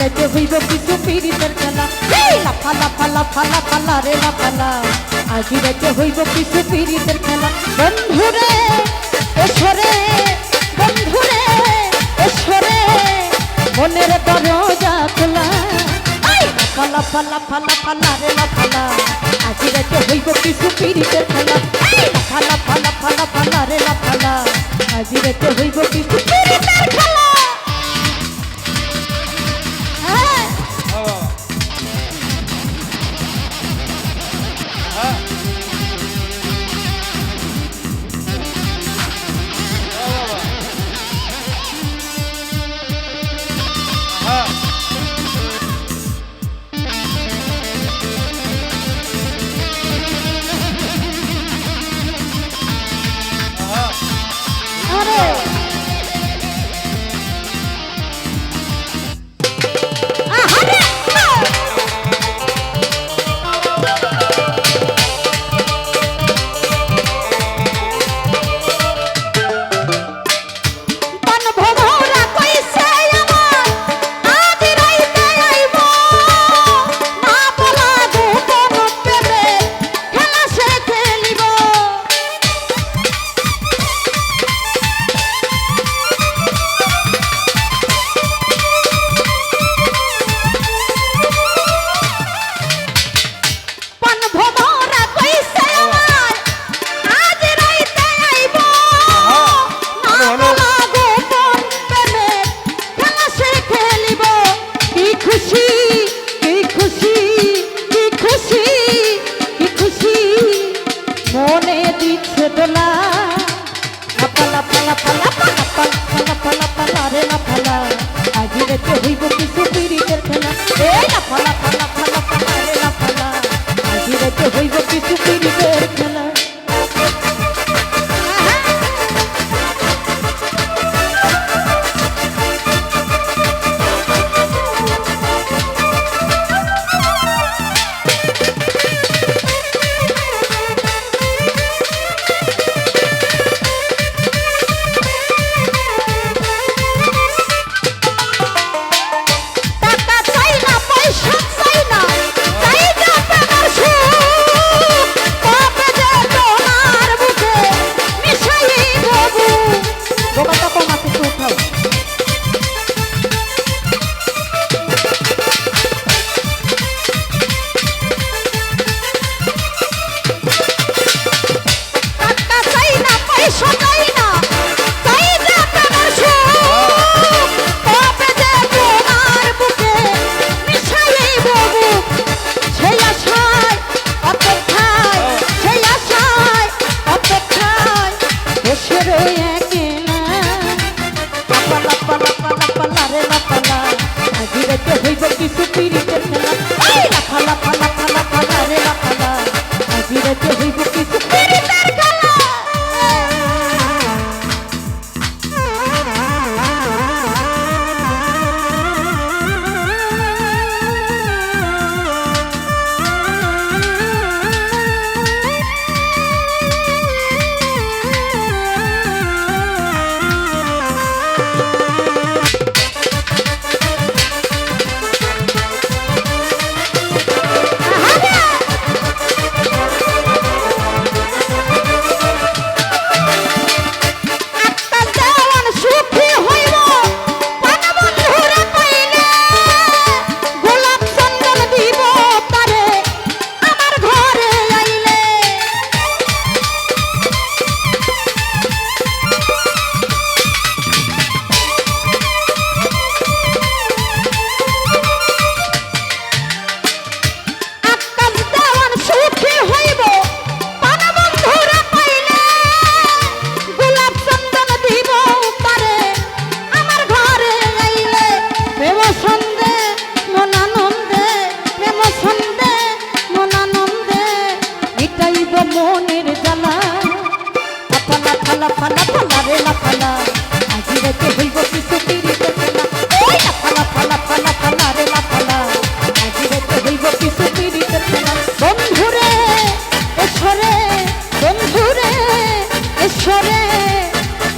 হইব কিছু পীড়িতের খেলা লাফা লাফা লাফা লাফা লা রে লাফা লা আজি রাতে হইব কিছু পীড়িতের খেলা বন্ধুরে এসরে বন্ধুরে এসরে মনের দরজা খোলা লাফা লাফা লাফা লাফা লা রে লাফা লা আজি রাতে হইব কিছু পীড়িতের খেলা লাফা লাফা লাফা লাফা লা রে লাফা লা আজি রাতে হইব কিছু পীড়িতের খেলা মনে দিচ্ছে তোলা পালা পালা পালা পালা পালা পালা পালা রে না পালা আজিরে তো হইব কিছু Thank you.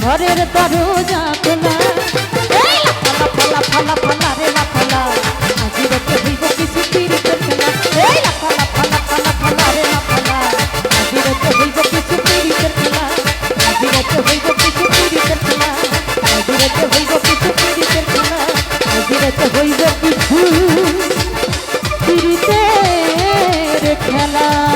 ঘরের দরজা খোলা। ফালা ফালা ফালা ফালা রে খেলা।